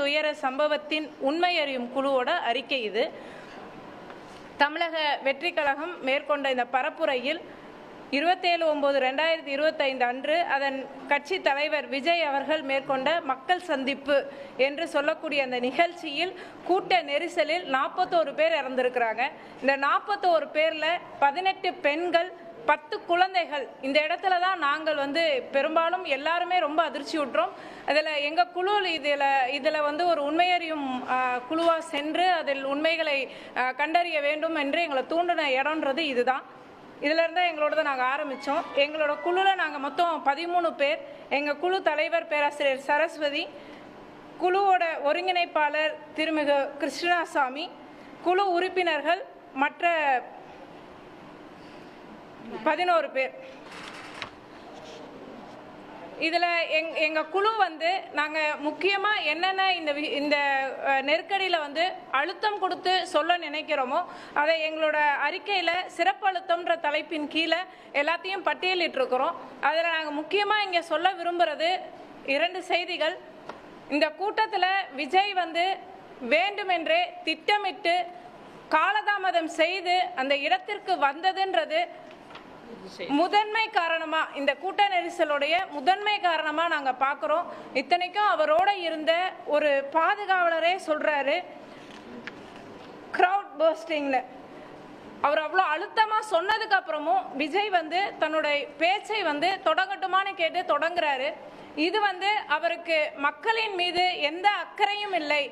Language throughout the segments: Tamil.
துயர சம்பவத்தின் உண்மை அறியும் குழுவோட அறிக்கை இது. தமிழக வெற்றி கழகம் மேற்கொண்ட இந்த பரப்புரையில் இருபத்தேழு ஒம்பது ரெண்டாயிரத்தி இருபத்தைந்து அன்று அதன் கட்சி தலைவர் விஜய் அவர்கள் மேற்கொண்ட மக்கள் சந்திப்பு என்று சொல்லக்கூடிய அந்த நிகழ்ச்சியில் கூட்ட நெரிசலில் நாற்பத்தோரு பேர் இறந்திருக்கிறாங்க. இந்த நாற்பத்தோரு பேரில் பதினெட்டு பெண்கள் பத்து குழந்தைகள் இந்த இடத்துல தான் நாங்கள் வந்து பெரும்பாலும் எல்லாருமே ரொம்ப அதிர்ச்சி விட்டுறோம் அதில் எங்கள் குழு இதில் இதில் வந்து ஒரு உண்மையறியும் குழுவாக சென்று அதில் உண்மைகளை கண்டறிய வேண்டும் என்று எங்களை தூண்டின இடம்ன்றது இதுதான். இதில் எங்களோட தான் நாங்கள் ஆரம்பித்தோம் எங்களோட குழுவில் நாங்கள் மொத்தம் பதிமூணு பேர். எங்கள் குழு தலைவர் பேராசிரியர் சரஸ்வதி குழுவோட ஒருங்கிணைப்பாளர் திருமிகு கிருஷ்ணாசாமி குழு உறுப்பினர்கள் மற்ற பதினோரு பேர். இதில் எங் எங்கள் குழு வந்து நாங்கள் முக்கியமாக என்னென்ன இந்த வி- இந்த நெருக்கடியில் வந்து அழுத்தம் கொடுத்து சொல்ல நினைக்கிறோமோ அதை எங்களோட அறிக்கையில் சிறப்பு அழுத்தம்ன்ற தலைப்பின் கீழே எல்லாத்தையும் பட்டியலிட்டிருக்கிறோம். அதில் நாங்கள் முக்கியமாக இங்கே சொல்ல விரும்புகிறது இரண்டு செய்திகள். இந்த கூட்டத்தில் விஜய் வந்து வேண்டுமென்றே திட்டமிட்டு காலதாமதம் செய்து அந்த இடத்திற்கு வந்ததுன்றது முதன்மை காரணமா இந்த கூட்ட நெரிசலுடைய முதன்மை காரணமா நாங்க பாக்குறோம். இத்தனைக்கும் அவரோட இருந்த ஒரு பாதுகாவலரே சொல்றாரு கிரவுட் பர்ஸ்டிங்னு அவர் அவ்வளோ அழுத்தமாக சொன்னதுக்கு அப்புறமும் விஜய் வந்து தன்னுடைய பேச்சை வந்து தொடங்கட்டுமான்னு கேட்டு தொடங்குறாரு. இது வந்து அவருக்கு மக்களின் மீது எந்த அக்கறையும் இல்லை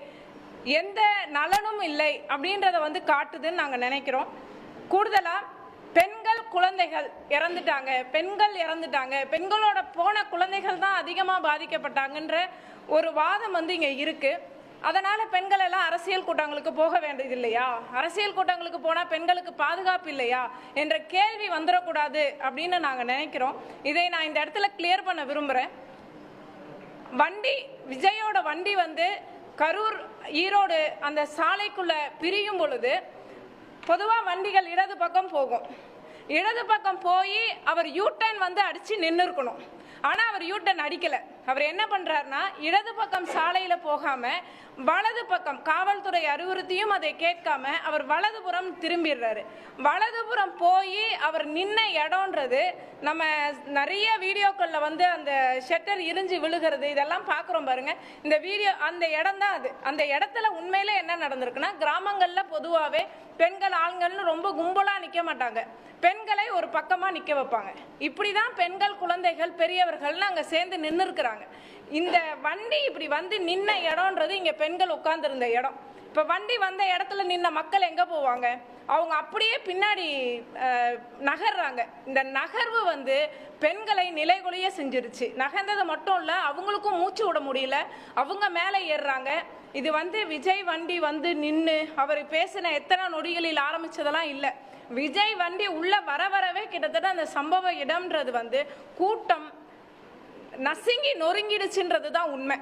எந்த நலனும் இல்லை அப்படின்றத வந்து காட்டுதுன்னு நாங்கள் நினைக்கிறோம். கூடுதலாக பெண்கள் குழந்தைகள் இறந்துட்டாங்க பெண்கள் இறந்துட்டாங்க பெண்களோட போன குழந்தைகள் தான் அதிகமாக பாதிக்கப்பட்டாங்கன்ற ஒரு வாதம் வந்து இங்கே இருக்குது அதனால பெண்கள் எல்லாம் அரசியல் கூட்டங்களுக்கு போக வேண்டியது இல்லையா? அரசியல் கூட்டங்களுக்கு போனால் பெண்களுக்கு பாதுகாப்பு இல்லையா? என்ற கேள்வி வந்துடக்கூடாது அப்படின்னு நாங்கள் நினைக்கிறோம். இதை நான் இந்த இடத்துல கிளியர் பண்ண விரும்புகிறேன் வண்டி விஜயோட வண்டி வந்து கரூர் ஈரோடு அந்த சாலைக்குள்ள பிரியும் பொழுது பொதுவாக வண்டிகள் இடது பக்கம் போகும். இடது பக்கம் போய் அவர் யூட்டன் வந்து அடித்து நின்று இருக்கணும் ஆனால் அவர் யூட்டன் அடிக்கலை. அவர் என்ன பண்ணுறாருனா இடது பக்கம் சாலையில் போகாமல் வலது பக்கம் காவல்துறை அறிவுறுத்தியும் அதை கேட்காம அவர் வலதுபுறம் திரும்பிடுறாரு. வலதுபுறம் போய் அவர் நின்ன இடம்ன்றது நம்ம நிறைய வீடியோக்களில் வந்து அந்த ஷட்டர் இரிஞ்சு விழுகிறது இதெல்லாம் பார்க்குறோம் பாருங்க. இந்த வீடியோ அந்த இடம் தான் அது. அந்த இடத்துல உண்மையில என்ன நடந்திருக்குன்னா கிராமங்களில் பொதுவாகவே பெண்கள் ஆண்கள்னு ரொம்ப கும்பலாக நிற்க மாட்டாங்க. பெண்களை ஒரு பக்கமாக நிற்க வைப்பாங்க. இப்படி தான் பெண்கள் குழந்தைகள் பெரியவர்கள்னு அங்கே சேர்ந்து நின்று இருக்கிறாங்க இந்த வண்டி இப்படி வந்து நின்ன இடம்ன்றது இங்கே பெண்கள் உட்கார்ந்துருந்த இடம். இப்போ வண்டி வந்த இடத்துல நின்ன மக்கள் எங்கே போவாங்க? அவங்க அப்படியே பின்னாடி நகர்றாங்க. இந்த நகர்வு வந்து பெண்களை நிலைகுலைய செஞ்சிருச்சு. நகர்ந்தது மட்டும் இல்லை அவங்களுக்கும் மூச்சு விட முடியல. அவங்க மேலே ஏறுறாங்க. இது வந்து விஜய் வண்டி வந்து நின்று அவர் பேசின எத்தனை நொடிகளில் ஆரம்பித்ததெல்லாம் இல்லை. விஜய் வண்டி உள்ளே வர வரவே கிட்டத்தட்ட அந்த சம்பவ இடம்ன்றது வந்து கூட்டம் நசுங்கி நொறுங்கிடுச்சுன்றது தான் உண்மை.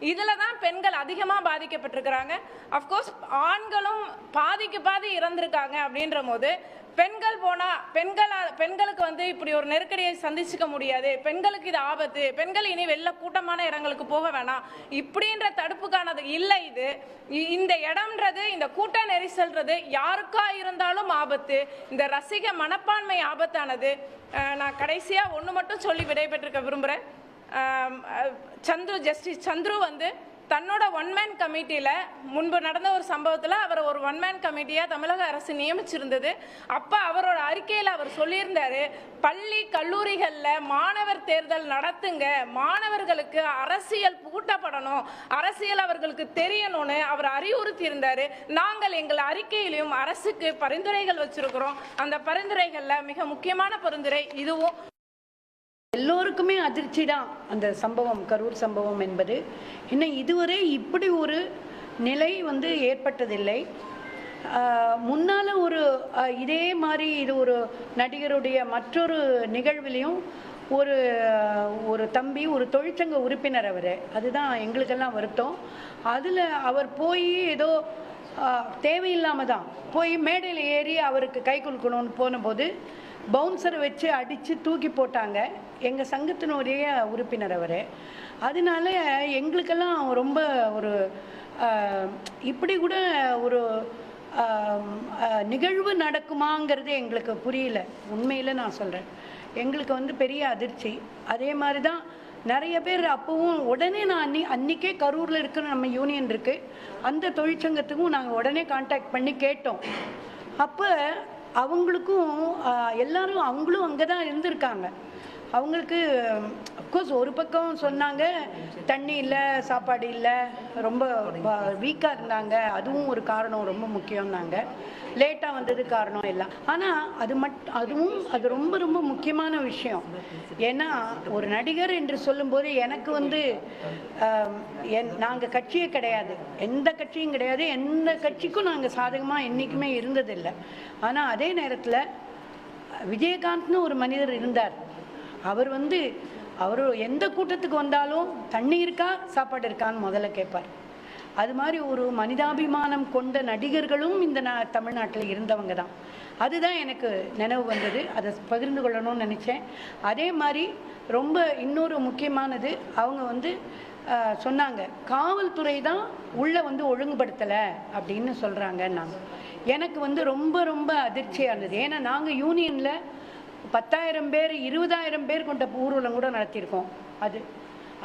இதில் தான் பெண்கள் அதிகமாக பாதிக்கப்பட்டிருக்கிறாங்க. அஃப்கோர்ஸ் ஆண்களும் பாதிக்கு பாதி இறந்திருக்காங்க அப்படின்ற போது பெண்கள் போனால் பெண்களால் பெண்களுக்கு வந்து இப்படி ஒரு நெருக்கடியை சந்திச்சுக்க முடியாது. பெண்களுக்கு இது ஆபத்து. பெண்கள் இனி வெளில கூட்டமான இடங்களுக்கு போக வேணாம். இப்படின்ற தடுப்புக்கானது இல்லை இது. இ- இந்த இடம்ன்றது இந்த கூட்ட நெரிசல்ன்றது யாருக்கா இருந்தாலும் ஆபத்து. இந்த ரசிக மனப்பான்மை ஆபத்தானது. நான் கடைசியாக ஒன்று மட்டும் சொல்லி விடைபெற்றிருக்க விரும்புகிறேன் சந்துரு ஜஸ்டிஸ் சந்துரு வந்து தன்னோட ஒன் மேன் கமிட்டியில் முன்பு நடந்த ஒரு சம்பவத்தில் அவர் ஒரு ஒன் மேன் கமிட்டியாக தமிழக அரசு நியமிச்சிருந்தது. அப்போ அவரோட அறிக்கையில் அவர் சொல்லியிருந்தார் பள்ளி கல்லூரிகளில் மாணவர் தேர்தல் நடத்துங்க. மாணவர்களுக்கு அரசியல் பூட்டப்படணும் அரசியல் அவர்களுக்கு தெரியணும்னு அவர் அறிவுறுத்தி இருந்தார் நாங்கள் எங்கள் அறிக்கையிலையும் அரசுக்கு பரிந்துரைகள் வச்சுருக்கிறோம். அந்த பரிந்துரைகளில் மிக முக்கியமான பரிந்துரை இதுவும். எல்லோருக்குமே அதிர்ச்சி தான் அந்த சம்பவம் கரூர் சம்பவம் என்பது. இன்னும் இதுவரை இப்படி ஒரு நிலை வந்து ஏற்பட்டதில்லை. முன்னால் முன்னால ஒரு இதே மாதிரி இது ஒரு நடிகருடைய மற்றொரு நிகழ்விலையும் ஒரு ஒரு தம்பி ஒரு தொழிற்சங்க உறுப்பினர் அவர். அதுதான் எங்களுக்கெல்லாம் வருத்தம். அதில் அவர் போய் ஏதோ தேவையில்லாமல் தான் போய் மேடையில் ஏறி அவருக்கு கை கொடுக்கணும்னு போனபோது பவுன்சரை வச்சு அடித்து தூக்கி போட்டாங்க. எங்கள் சங்கத்தினுடைய உறுப்பினர் அவர். அதனால எங்களுக்கெல்லாம் ரொம்ப ஒரு இப்படி கூட ஒரு நிகழ்வு நடக்குமாங்கிறது எங்களுக்கு புரியல. உண்மையில் நான் சொல்கிறேன் எங்களுக்கு வந்து பெரிய அதிர்ச்சி. அதே மாதிரி தான் நிறைய பேர் அப்போவும் உடனே நான் அன்னி அன்றைக்கே கரூரில் இருக்கிற நம்ம யூனியன் இருக்குது அந்த தொழிற்சங்கத்துக்கும் நாங்கள் உடனே காண்டாக்ட் பண்ணி கேட்டோம். அப்போ அவங்களுக்கும் எல்லாரும் அவங்களும் அங்கே தான் இருந்திருக்காங்க. அவங்களுக்கு அஃப்கோர்ஸ் ஒரு பக்கம் சொன்னாங்க தண்ணி இல்லை சாப்பாடு இல்லை ரொம்ப வீக்காக இருந்தாங்க. அதுவும் ஒரு காரணம் ரொம்ப முக்கியம்னாங்க. லேட்டாக வந்தது காரணம் எல்லாம். ஆனால் அது மட் அதுவும் அது ரொம்ப ரொம்ப முக்கியமான விஷயம். ஏன்னா ஒரு நடிகர் என்று சொல்லும்போது எனக்கு வந்து என் நாங்கள் கட்சியே கிடையாது. எந்த கட்சியும் கிடையாது. எந்த கட்சிக்கும் நாங்கள் சாதகமாக என்றைக்குமே இருந்ததில்லை. ஆனால் அதே நேரத்தில் விஜயகாந்த்னு ஒரு மனிதர் இருந்தார். அவர் வந்து அவர் எந்த கூட்டத்துக்கு வந்தாலும் தண்ணி இருக்கா சாப்பாடு இருக்கான்னு முதல்ல கேட்பார். அது மாதிரி ஒரு மனிதாபிமானம் கொண்ட நடிகர்களும் இந்த நா தமிழ்நாட்டில் இருந்தவங்க தான். அதுதான் எனக்கு நினைவு வந்தது. அதை பகிர்ந்து கொள்ளணும்னு நினச்சேன். அதே மாதிரி ரொம்ப இன்னொரு முக்கியமானது அவங்க வந்து சொன்னாங்க காவல்துறை தான் உள்ளே வந்து ஒழுங்குபடுத்தலை அப்படின்னு சொல்கிறாங்கன்னாங்க எனக்கு வந்து ரொம்ப ரொம்ப அதிர்ச்சியாக இருந்தது ஏன்னா நாங்கள் யூனியனில் பத்தாயிரம் பேர் இருபதாயிரம் பேர் கொண்ட ஊர்வலம் கூட நடத்தியிருக்கோம். அது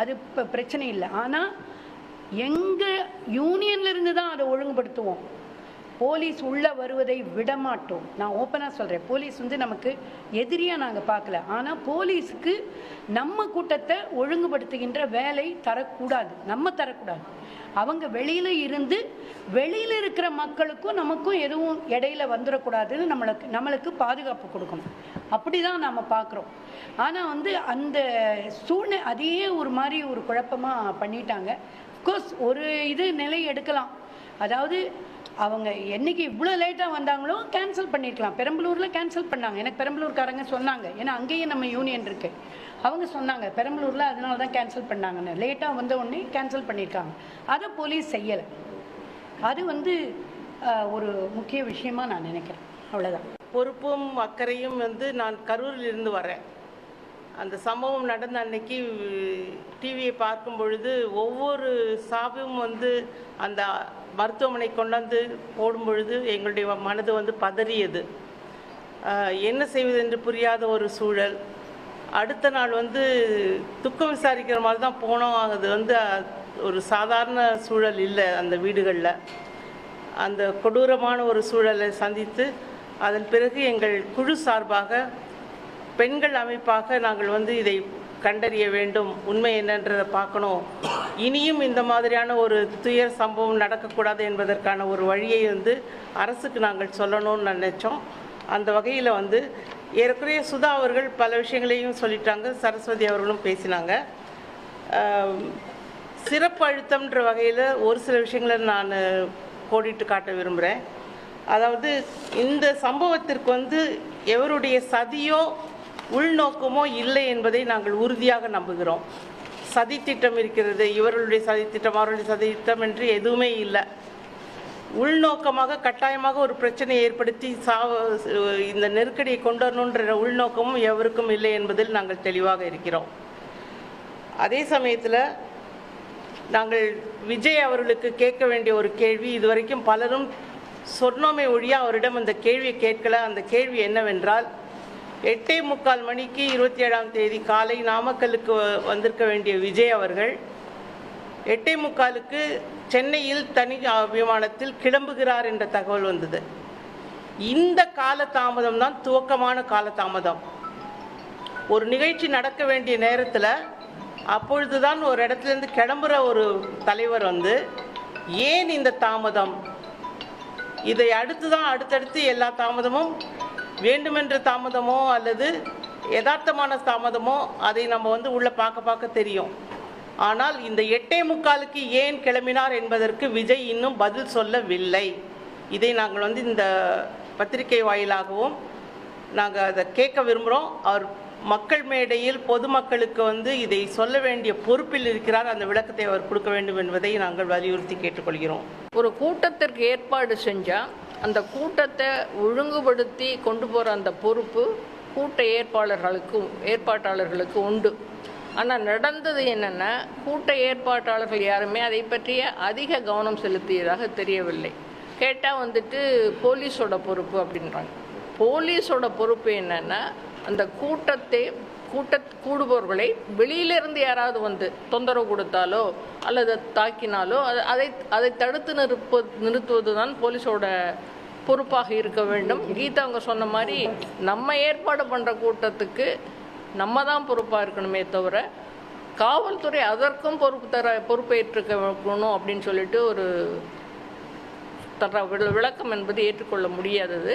அது இப்போ பிரச்சனை இல்லை. ஆனால் எங்கள் யூனியன்லேருந்து தான் அதை ஒழுங்குபடுத்துவோம். போலீஸ் உள்ளே வருவதை விட மாட்டோம் நான் ஓப்பனாக சொல்கிறேன் போலீஸ் வந்து நமக்கு எதிரியாக நாங்கள் பார்க்கல. ஆனால் போலீஸுக்கு நம்ம கூட்டத்தை ஒழுங்குபடுத்துகின்ற வேலை தரக்கூடாது. நம்ம தரக்கூடாது. அவங்க வெளியில் இருந்து வெளியில் இருக்கிற மக்களுக்கும் நமக்கும் எதுவும் இடையில வந்துடக்கூடாதுன்னு நம்மளுக்கு நம்மளுக்கு பாதுகாப்பு கொடுக்கணும். அப்படி தான் நாம் பார்க்குறோம். ஆனால் வந்து அந்த சூழ்நிலை அதையே ஒரு மாதிரி ஒரு குழப்பமாக பண்ணிட்டாங்க. கோர்ஸ் ஒரு இது நிலை எடுக்கலாம். அதாவது அவங்க என்னைக்கு இவ்வளோ லேட்டாக வந்தாங்களோ கேன்சல் பண்ணியிருக்கலாம் பெரம்பலூரில் கேன்சல் பண்ணாங்க. எனக்கு பெரம்பலூர்காரங்க சொன்னாங்க. ஏன்னா அங்கேயே நம்ம யூனியன் இருக்குது அவங்க சொன்னாங்க பெரம்பலூரில் அதனால தான் கேன்சல் பண்ணாங்கன்னு லேட்டாக வந்த உடனே கேன்சல் பண்ணியிருக்காங்க அதை போலீஸ் செய்யலை. அது வந்து ஒரு முக்கிய விஷயமா நான் நினைக்கிறேன். அவ்வளோதான் பொறுப்பும் அக்கறையும் வந்து நான் கரூரில் இருந்து வரேன். அந்த சம்பவம் நடந்த அன்னைக்கு டிவியை பார்க்கும் பொழுது ஒவ்வொரு சாவும் வந்து அந்த மருத்துவமனை கொண்டாந்து போடும் பொழுது எங்களுடைய மனது வந்து பதறியது. என்ன செய்வது என்று புரியாத ஒரு சூழல். அடுத்த நாள் வந்து துக்கம் விசாரிக்கிற மாதிரி தான் போனோம். அது வந்து ஒரு சாதாரண சூழல் இல்லை அந்த வீடுகளில். அந்த கொடூரமான ஒரு சூழலை சந்தித்து அதன் பிறகு எங்கள் குழு சார்பாக பெண்கள் அமைப்பாக நாங்கள் வந்து இதை கண்டறிய வேண்டும். உண்மை என்னன்றதை பார்க்கணும். இனியும் இந்த மாதிரியான ஒரு துயர் சம்பவம் நடக்கக்கூடாது என்பதற்கான ஒரு வழியை வந்து அரசுக்கு நாங்கள் சொல்லணும்னு நினைச்சோம். அந்த வகையில் வந்து ஏறக்குறைய சுதா அவர்கள் பல விஷயங்களையும் சொல்லிட்டாங்க. சரஸ்வதி அவர்களும் பேசினாங்க. சிறப்பு அழுத்தம்ன்ற வகையில் ஒரு சில விஷயங்களை நான் கோடிட்டு காட்ட விரும்புகிறேன் அதாவது இந்த சம்பவத்திற்கு வந்து எவருடைய சதியோ உள்நோக்கமோ இல்லை என்பதை நாங்கள் உறுதியாக நம்புகிறோம். சதித்திட்டம் இருக்கிறது. இவர்களுடைய சதித்திட்டம் அவர்களுடைய சதித்திட்டம் என்று எதுவுமே இல்லை. உள்நோக்கமாக கட்டாயமாக ஒரு பிரச்சனையை ஏற்படுத்தி சா இந்த நெருக்கடியை கொண்டு வரணுன்ற உள்நோக்கமும் எவருக்கும் இல்லை என்பதில் நாங்கள் தெளிவாக இருக்கிறோம். அதே சமயத்தில் நாங்கள் விஜய் அவர்களுக்கு கேட்க வேண்டிய ஒரு கேள்வி இதுவரைக்கும் பலரும் சொன்னோமே ஒழிய அவரிடம் அந்த கேள்வியை கேட்கல. அந்த கேள்வி என்னவென்றால் எட்டே முக்கால் மணிக்கு இருபத்தி ஏழாம் தேதி காலை நாமக்கலுக்கு வ- வந்திருக்க வேண்டிய விஜய் அவர்கள் எட்டே முக்காலுக்கு சென்னையில் தனி விமானத்தில் கிளம்புகிறார் என்ற தகவல் வந்தது. இந்த கால தாமதம் தான் துவக்கமான கால தாமதம் ஒரு நிகழ்ச்சி நடக்க வேண்டிய நேரத்தில் அப்பொழுதுதான் ஒரு இடத்துலேருந்து கிளம்புற ஒரு தலைவர் வந்து ஏன் இந்த தாமதம்? இதை அடுத்து தான் அடுத்தடுத்து எல்லா தாமதமும் வேண்டுமென்ற தாமதமோ அல்லது யதார்த்தமான தாமதமோ அதை நம்ம வந்து உள்ள பார்க்க பார்க்க தெரியும். ஆனால் இந்த எட்டே முக்காலுக்கு ஏன் கிளம்பினார் என்பதற்கு விஜய் இன்னும் பதில் சொல்லவில்லை. இதை நாங்கள் வந்து இந்த பத்திரிகை வாயிலாகவும் நாங்கள் அதை கேட்க விரும்புகிறோம் அவர் மக்கள் மேடையில் பொதுமக்களுக்கு வந்து இதை சொல்ல வேண்டிய பொறுப்பில் இருக்கிறார். அந்த விளக்கத்தை அவர் கொடுக்க வேண்டும் என்பதை நாங்கள் வலியுறுத்தி கேட்டுக்கொள்கிறோம். ஒரு கூட்டத்திற்கு ஏற்பாடு செஞ்சால் அந்த கூட்டத்தை ஒழுங்குபடுத்தி கொண்டு போகிற அந்த பொறுப்பு கூட்ட ஏற்பாளர்களுக்கும் ஏற்பாட்டாளர்களுக்கு உண்டு. ஆனால் நடந்தது என்னென்னா கூட்ட ஏற்பாட்டாளர்கள் யாருமே அதை பற்றிய அதிக கவனம் செலுத்தியதாக தெரியவில்லை. கேட்டால் வந்துட்டு போலீஸோட பொறுப்பு அப்படின்றாங்க. போலீஸோட பொறுப்பு என்னென்னா அந்த கூட்டத்தை கூட்ட கூடுபவர்களை வெளியிலிருந்து யாராவது வந்து தொந்தரவு கொடுத்தாலோ அல்லது தாக்கினாலோ அதை அதை தடுத்து நிறுப்ப நிறுத்துவது தான் போலீஸோட பொறுப்பாக இருக்க வேண்டும். கீதா அவங்க சொன்ன மாதிரி நம்ம ஏற்பாடு பண்ணுற கூட்டத்துக்கு நம்ம தான் பொறுப்பாக இருக்கணுமே தவிர காவல்துறை அதற்கும் பொறுப்பு தர பொறுப்பேற்றுக்கணும் அப்படின்னு சொல்லிட்டு ஒரு தர விளக்கம் என்பது ஏற்றுக்கொள்ள முடியாதது.